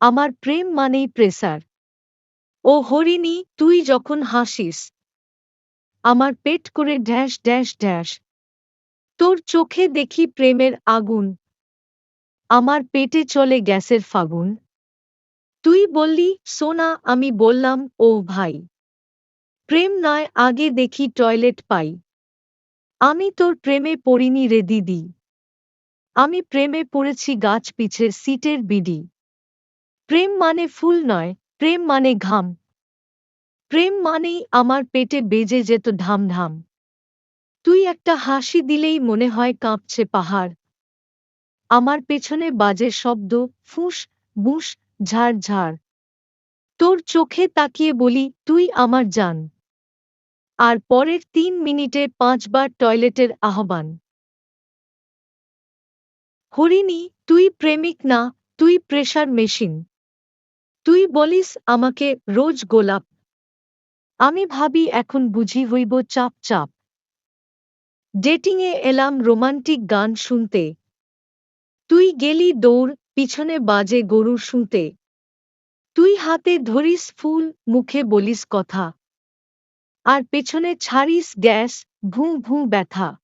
আমার প্রেম মানেই প্রেসার। ও হরিণী, তুই যখন হাসিস, আমার পেট করে ড্যাশ ড্যাশ ড্যাশ। তোর চোখে দেখি প্রেমের আগুন, আমার পেটে চলে গ্যাসের ফাগুন। তুই বললি, সোনা, আমি বললাম, ও ভাই। প্রেম নয়, আগে দেখি টয়লেট পাই। আমি তোর প্রেমে পড়িনি রে দিদি। আমি প্রেমে পড়েছি গাছ পিছে সিটের বিডি। প্রেম মানে ফুল নয়, প্রেম মানে ঘাম। প্রেম মানেই আমার পেটে বেজে যেত ঢাম ঢাম তুই একটা হাসি দিলেই মনে হয় কাঁপছে পাহাড়। আমার পেছনে বাজে শব্দ, ফুস, বুস, ঝাড় ঝাড়। তোর চোখে তাকিয়ে বলি, তুই আমার জান। আর পরের তিন মিনিটে পাঁচবার টয়লেটের আহ্বান। হরিণী, তুই প্রেমিক না, তুই প্রেশার মেশিন। তুই বলিস আমাকে রোজ গোলাপ। আমি ভাবি এখন বুঝি হইব চাপ চাপ। ডেটিংয়ে এলাম রোমান্টিক গান শুনতে। তুই গেলি দৌড়, পিছনে বাজে গরু শুনতে। তুই হাতে ধরিস ফুল, মুখে বলিস কথা। আর পেছনে ছাড়িস গ্যাস, ভুঁ ভুঁ ব্যথা।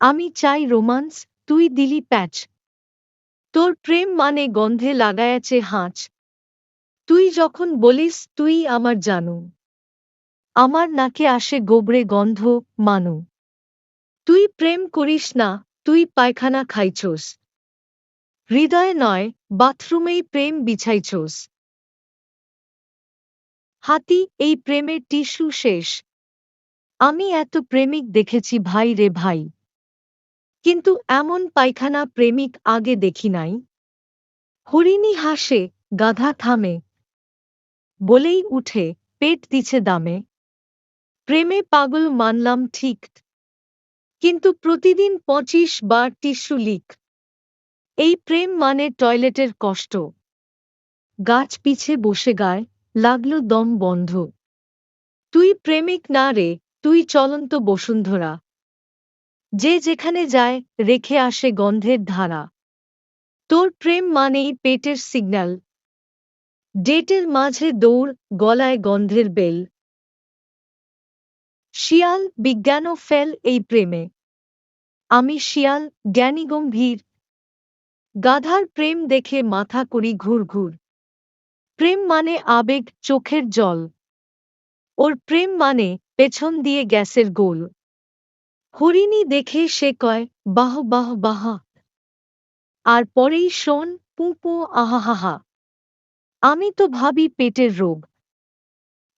আমি চাই রোমান্স, তুই দিলি প্যাচ। তোর প্রেম মানে গন্ধে লাগায়াছে হাঁচ। তুই যখন বলিস, তুই আমার জানু। আমার নাকে আসে গোবরে গন্ধ, মানু। তুই প্রেম করিস না, তুই পায়খানা খাইছোস। হৃদয়ে নয়, বাথরুমেই প্রেম বিছাইছোস। হাতি, এই প্রেমের টিস্যু শেষ। আমি এত প্রেমিক দেখেছি ভাই রে ভাই। কিন্তু এমন পায়খানা প্রেমিক আগে দেখি নাই। হরিণী হাসে, গাধা থামে বলেই উঠে পেট দিছে দামে। প্রেমে পাগল মানলাম ঠিক। কিন্তু প্রতিদিন পঁচিশ বার টিস্যু লিক। এই প্রেম মানে টয়লেটের কষ্ট। গাছ পিছে বসে গায়, লাগল দম বন্ধ। তুই প্রেমিক না রে, তুই চলন্ত বসুন্ধরা। যে যেখানে যায়, রেখে আসে গন্ধের ধারা। তোর প্রেম মানেই পেটের সিগন্যাল। ডেটের মাঝে দৌড়, গলায় গন্ধের বেল। শিয়াল বিজ্ঞানও ফেল এই প্রেমে। আমি শিয়াল, জ্ঞানী গম্ভীর। গাধার প্রেম দেখে মাথা করি ঘুর ঘুর। প্রেম মানে আবেগ, চোখের জল। ওর প্রেম মানে পেছন দিয়ে গ্যাসের গোল। হরিণী দেখে সে কয়, বাহ বাহ বাহ। আর পরেই শোন, পু পু আহাহাহা আমি তো ভাবি পেটের রোগ।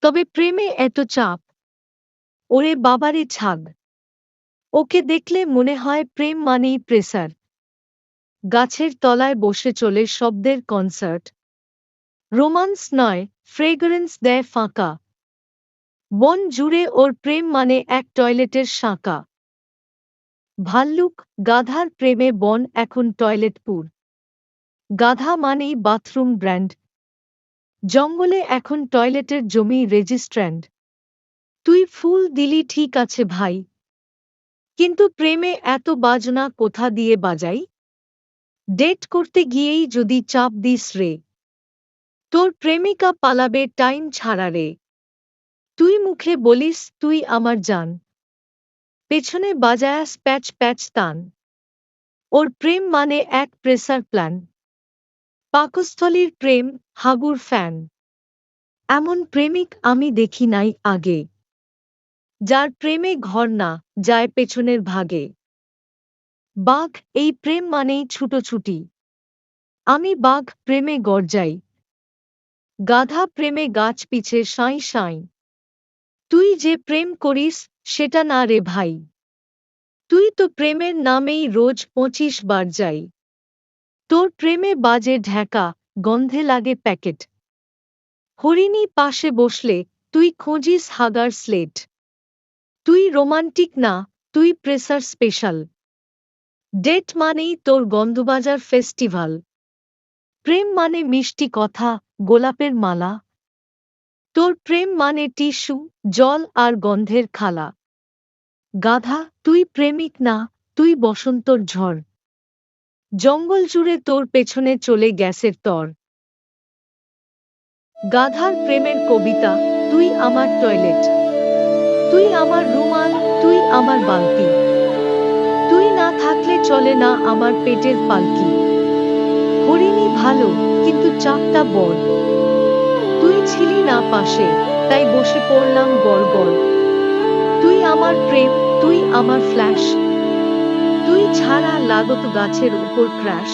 তবে প্রেমে এত চাপ। ওরে বাবারে ছাগ। ওকে দেখলে মনে হয় প্রেম মানেই প্রেসার। গাছের তলায় বসে চলে শব্দের কনসার্ট। রোমান্স নয়, ফ্রেগরেন্স দেয় ফাঁকা। বন জুড়ে ওর প্রেম মানে এক টয়লেটের শাঁকা। ভাল্লুক, গাধার প্রেমে বন এখন টয়লেটপুর গাধা মানেই বাথরুম ব্র্যান্ড। জঙ্গলে এখন টয়লেটের জমি রেজিস্ট্র্যান্ড তুই ফুল দিলি ঠিক আছে ভাই। কিন্তু প্রেমে এত বাজনা কোথা দিয়ে বাজাই? ডেট করতে গিয়েই যদি চাপ দিস রে। তোর প্রেমিকা পালাবে টাইম ছাড়া রে। তুই মুখে বলিস তুই আমার জান। পেছনে বাজায়াস প্যাচ প্যাচ তান। ওর প্রেম মানে এক প্রেসার প্ল্যান। পাকস্থলীর প্রেম, হাগুর ফ্যান। এমন প্রেমিক আমি দেখি নাই আগে। যার প্রেমে ঘর না, যায় পেছনের ভাগে। বাঘ, এই প্রেম মানেই ছুটোছুটি। আমি বাঘ প্রেমে গর্জাই। গাধা প্রেমে গাছ পিছে সাঁই সাঁই। তুই যে প্রেম করিস, সেটা না রে ভাই। তুই তো প্রেমের নামেই রোজ পঁচিশ বার যাই। তোর প্রেমে বাজে ঢেকা, গন্ধে লাগে প্যাকেট। হরিণী পাশে বসলে তুই খোঁজিস হাগার স্লেট। তুই রোমান্টিক না, তুই প্রেসার স্পেশাল। ডেট মানেই তোর গন্ধবাজার ফেস্টিভাল। প্রেম মানে মিষ্টি কথা, গোলাপের মালা। তোর প্রেম মানে টিস্যু, জল আর গন্ধের খালা। গাধা, তুই প্রেমিক না, তুই বসন্তর ঝড়। জঙ্গল জুড়ে তোর পেছনে চলে গ্যাসের তর। গাধার প্রেমের কবিতা, তুই আমার টয়লেট। তুই আমার রুমাল, তুই আমার বালতি। তুই না থাকলে চলে না আমার পেটের পালকি। হরিণী ভালো, কিন্তু চাপটা বড়। তুই ছিলি না পাশে, তাই বসে পড়লাম গড় গড় তুই আমার প্রেম, তুই আমার ফ্ল্যাশ। ছাড়া লাগত গাছের উপর ক্র্যাশ